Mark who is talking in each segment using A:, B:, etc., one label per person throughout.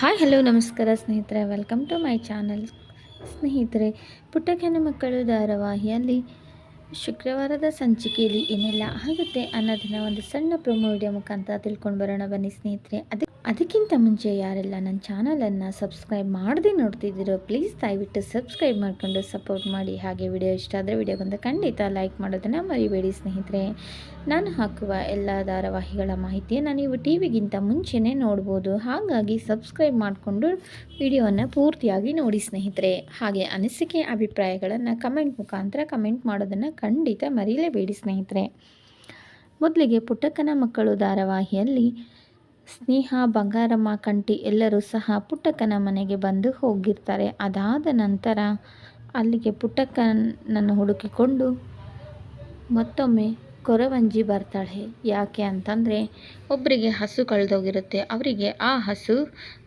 A: Hi, hello, ನಮಸ್ಕಾರ ಸ್ನೇಹಿತರೆ. Welcome to my channel ಸ್ನೇಹಿತರೆ ಪುಟ್ಟಕ್ಕನ ಮಕ್ಕಳು ಧಾರಾವಾಹಿಯಲ್ಲಿ ಶುಕ್ರವಾರದ ಸಂಚಿಕೆಯಲ್ಲಿ ಏನೆಲ್ಲ ಆಗುತ್ತೆ ಅನ್ನೋದನ್ನ ಒಂದು ಸಣ್ಣ ಪ್ರೊಮೋ ವಿಡಿಯೋ ಮುಖಾಂತರ ತಿಳ್ಕೊಂಡು ಬರೋಣ ಬನ್ನಿ ಸ್ನೇಹಿತರೆ. ಅದಕ್ಕೆ ಅದಕ್ಕಿಂತ ಮುಂಚೆ ಯಾರೆಲ್ಲ ನನ್ನ ಚಾನಲನ್ನು ಸಬ್ಸ್ಕ್ರೈಬ್ ಮಾಡದೆ ನೋಡ್ತಿದ್ದೀರೋ, ಪ್ಲೀಸ್ ದಯವಿಟ್ಟು ಸಬ್ಸ್ಕ್ರೈಬ್ ಮಾಡಿಕೊಂಡು ಸಪೋರ್ಟ್ ಮಾಡಿ. ಹಾಗೆ ವಿಡಿಯೋ ಇಷ್ಟ ಆದರೆ ವಿಡಿಯೋಗೊಂದು ಖಂಡಿತ ಲೈಕ್ ಮಾಡೋದನ್ನು ಮರಿಬೇಡಿ ಸ್ನೇಹಿತರೆ. ನಾನು ಹಾಕುವ ಎಲ್ಲ ಧಾರಾವಾಹಿಗಳ ಮಾಹಿತಿಯನ್ನು ನೀವು ಟಿ ವಿಗಿಂತ ಮುಂಚೆನೇ ನೋಡ್ಬೋದು. ಹಾಗಾಗಿ ಸಬ್ಸ್ಕ್ರೈಬ್ ಮಾಡಿಕೊಂಡು ವಿಡಿಯೋವನ್ನು ಪೂರ್ತಿಯಾಗಿ ನೋಡಿ ಸ್ನೇಹಿತರೆ. ಹಾಗೆ ಅನಿಸಿಕೆ ಅಭಿಪ್ರಾಯಗಳನ್ನು ಕಮೆಂಟ್ ಮುಖಾಂತರ ಕಮೆಂಟ್ ಮಾಡೋದನ್ನು ಖಂಡಿತ ಮರೀಲೇಬೇಡಿ ಸ್ನೇಹಿತರೆ. ಮೊದಲಿಗೆ ಪುಟ್ಟಕ್ಕನ ಮಕ್ಕಳು ಧಾರಾವಾಹಿಯಲ್ಲಿ ಸ್ನೇಹ, ಬಂಗಾರಮ್ಮ ಕಂಟಿ ಎಲ್ಲರೂ ಸಹ ಪುಟ್ಟಕ್ಕನ ಮನೆಗೆ ಬಂದು ಹೋಗಿರ್ತಾರೆ. ಅದಾದ ನಂತರ ಅಲ್ಲಿಗೆ ಪುಟ್ಟಕ್ಕನನ್ನು ಹುಡುಕಿಕೊಂಡು ಮತ್ತೊಮ್ಮೆ ಕೊರವಂಜಿ ಬರ್ತಾಳೆ. ಯಾಕೆ ಅಂತಂದರೆ ಒಬ್ಬರಿಗೆ ಹಸು ಕಳೆದೋಗಿರುತ್ತೆ. ಅವರಿಗೆ ಆ ಹಸು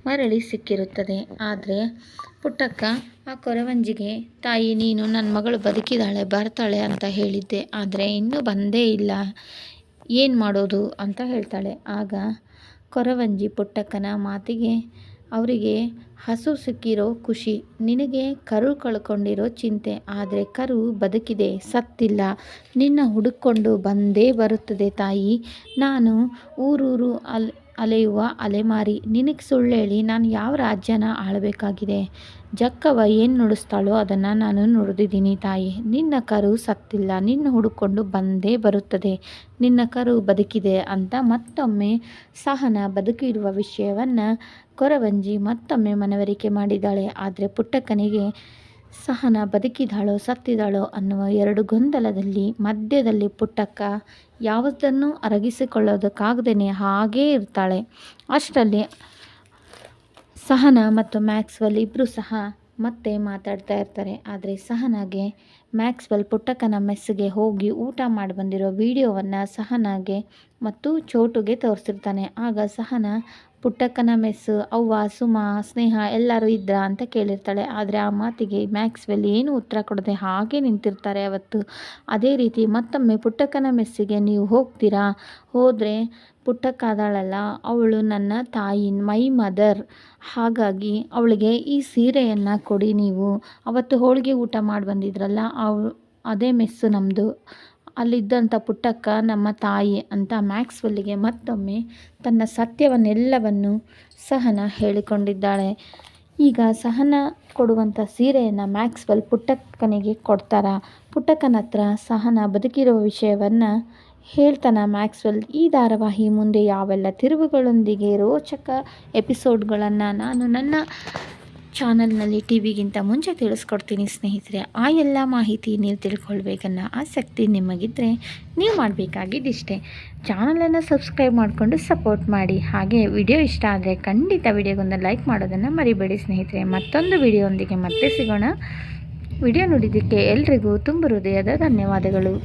A: ಮರಳಿ ಸಿಕ್ಕಿರುತ್ತದೆ. ಆದರೆ ಪುಟ್ಟಕ್ಕ ಆ ಕೊರವಂಜಿಗೆ, ತಾಯಿ, ನೀನು ನನ್ನ ಮಗಳು ಬದುಕಿದಾಳೆ, ಬರ್ತಾಳೆ ಅಂತ ಹೇಳಿದ್ದೆ. ಆದರೆ ಇನ್ನೂ ಬಂದೇ ಇಲ್ಲ. ಏನು ಮಾಡೋದು? ಅಂತ ಹೇಳ್ತಾಳೆ. ಆಗ ಕೊರವಂಜಿ ಪುಟ್ಟಕ್ಕನ ಮಾತಿಗೆ ಅವರಿಗೆ ಹಸು ಸಿಕ್ಕಿರೋ ಖುಷಿ. ನಿನಗೆ ಕರು ಕಳ್ಕೊಂಡಿರೋ ಚಿಂತೆ. ಆದರೆ ಕರು ಬದುಕಿದೆ, ಸತ್ತಿಲ್ಲ. ನಿನ್ನ ಹುಡುಕೊಂಡು ಬಂದೇ ಬರುತ್ತದೆ ತಾಯಿ. ನಾನು ಊರೂರು ಅಲ್ ಅಲೆಯುವ ಅಲೆಮಾರಿ, ನಿನಗೆ ಸುಳ್ಳೇಳಿ ನಾನು ಯಾವ ರಾಜ್ಯನ ಆಳಬೇಕಾಗಿದೆ? ಜಕ್ಕವ ಏನು ನುಡಿಸ್ತಾಳೋ ಅದನ್ನು ನಾನು ನುಡಿದಿದ್ದೀನಿ ತಾಯಿ. ನಿನ್ನ ಕರು ಸತ್ತಿಲ್ಲ, ನಿನ್ನ ಹುಡುಕೊಂಡು ಬಂದೇ ಬರುತ್ತದೆ. ನಿನ್ನ ಕರು ಬದುಕಿದೆ ಅಂತ ಮತ್ತೊಮ್ಮೆ ಸಹನ ಬದುಕಿರುವ ವಿಷಯವನ್ನು ಕೊರವಂಜಿ ಮತ್ತೊಮ್ಮೆ ಮನವರಿಕೆ ಮಾಡಿದ್ದಾಳೆ. ಆದರೆ ಪುಟ್ಟಕ್ಕನಿಗೆ ಸಹನ ಬದುಕಿದಾಳೋ ಸತ್ತಿದಾಳೋ ಅನ್ನುವ ಎರಡು ಗೊಂದಲದಲ್ಲಿ ಮಧ್ಯದಲ್ಲಿ ಪುಟ್ಟಕ್ಕ ಯಾವುದನ್ನು ಅರಗಿಸಿಕೊಳ್ಳೋದಕ್ಕಾಗದೇ ಹಾಗೇ ಇರ್ತಾಳೆ. ಅಷ್ಟರಲ್ಲಿ ಸಹನ ಮತ್ತು ಮ್ಯಾಕ್ಸ್ವೆಲ್ ಇಬ್ಬರು ಸಹ ಮತ್ತೆ ಮಾತಾಡ್ತಾ ಇರ್ತಾರೆ. ಆದರೆ ಸಹನಾಗೆ ಮ್ಯಾಕ್ಸ್ವೆಲ್ ಪುಟ್ಟಕ್ಕನ ಮೆಸ್ಸಿಗೆ ಹೋಗಿ ಊಟ ಮಾಡಿ ಬಂದಿರೋ ವಿಡಿಯೋವನ್ನು ಸಹನಾಗೆ ಮತ್ತು ಚೋಟುಗೆ ತೋರಿಸಿರ್ತಾನೆ. ಆಗ ಸಹನ, ಪುಟ್ಟಕ್ಕನ ಮೆಸ್ಸು, ಅವ್ವ, ಸುಮ, ಸ್ನೇಹ ಎಲ್ಲರೂ ಇದ್ರಾ ಅಂತ ಕೇಳಿರ್ತಾಳೆ. ಆದರೆ ಆ ಮಾತಿಗೆ ಮ್ಯಾಕ್ಸ್ವೆಲ್ ಏನು ಉತ್ತರ ಕೊಡದೆ ಹಾಗೆ ನಿಂತಿರ್ತಾರೆ ಅವತ್ತು. ಅದೇ ರೀತಿ ಮತ್ತೊಮ್ಮೆ ಪುಟ್ಟಕ್ಕನ ಮೆಸ್ಸಿಗೆ ನೀವು ಹೋಗ್ತೀರಾ? ಹೋದರೆ ಪುಟ್ಟಕ್ಕಾದಾಳಲ್ಲ, ಅವಳು ನನ್ನ ತಾಯಿ ಮೈ ಮದರ್. ಹಾಗಾಗಿ ಅವಳಿಗೆ ಈ ಸೀರೆಯನ್ನು ಕೊಡಿ ನೀವು. ಅವತ್ತು ಹೋಳಿಗೆ ಊಟ ಮಾಡಿ ಬಂದಿದ್ರಲ್ಲ ಅವ್, ಅದೇ ಮೆಸ್ಸು ನಮ್ಮದು ಅಲ್ಲಿದ್ದಂಥ ಪುಟ್ಟಕ್ಕ, ನಮ್ಮ ತಾಯಿ ಅಂತ ಮ್ಯಾಕ್ಸ್ವೆಲ್ಲಿಗೆ ಮತ್ತೊಮ್ಮೆ ತನ್ನ ಸತ್ಯವನ್ನೆಲ್ಲವನ್ನು ಸಹನ ಹೇಳಿಕೊಂಡಿದ್ದಾಳೆ. ಈಗ ಸಹನ ಕೊಡುವಂಥ ಸೀರೆಯನ್ನು ಮ್ಯಾಕ್ಸ್ವೆಲ್ ಪುಟ್ಟಕ್ಕನಿಗೆ ಕೊಡ್ತಾರ. ಪುಟ್ಟಕ್ಕನ ಹತ್ರ ಸಹನ ಬದುಕಿರುವ ವಿಷಯವನ್ನು ಹೇಳ್ತಾನ ಮ್ಯಾಕ್ಸ್ವೆಲ್. ಈ ಧಾರಾವಾಹಿ ಮುಂದೆ ಯಾವೆಲ್ಲ ತಿರುವುಗಳೊಂದಿಗೆ ರೋಚಕ ಎಪಿಸೋಡ್ಗಳನ್ನು ನಾನು ನನ್ನ ಚಾನಲ್ನಲ್ಲಿ ಟಿ ವಿಗಿಂತ ಮುಂಚೆ ತಿಳಿಸ್ಕೊಡ್ತೀನಿ ಸ್ನೇಹಿತರೆ. ಆ ಎಲ್ಲ ಮಾಹಿತಿ ನೀವು ತಿಳ್ಕೊಳ್ಬೇಕನ್ನೋ ಆಸಕ್ತಿ ನಿಮಗಿದ್ದರೆ ನೀವು ಮಾಡಬೇಕಾಗಿದ್ದಿಷ್ಟೇ ಚಾನಲನ್ನು ಸಬ್ಸ್ಕ್ರೈಬ್ ಮಾಡಿಕೊಂಡು ಸಪೋರ್ಟ್ ಮಾಡಿ. ಹಾಗೆ ವಿಡಿಯೋ ಇಷ್ಟ ಆದರೆ ಖಂಡಿತ ವಿಡಿಯೋಗೊಂದು ಲೈಕ್ ಮಾಡೋದನ್ನು ಮರಿಬೇಡಿ ಸ್ನೇಹಿತರೆ. ಮತ್ತೊಂದು ವಿಡಿಯೋದೊಂದಿಗೆ ಮತ್ತೆ ಸಿಗೋಣ. ವಿಡಿಯೋ ನೋಡಿದ್ದಕ್ಕೆ ಎಲ್ರಿಗೂ ತುಂಬ ಹೃದಯದ ಧನ್ಯವಾದಗಳು.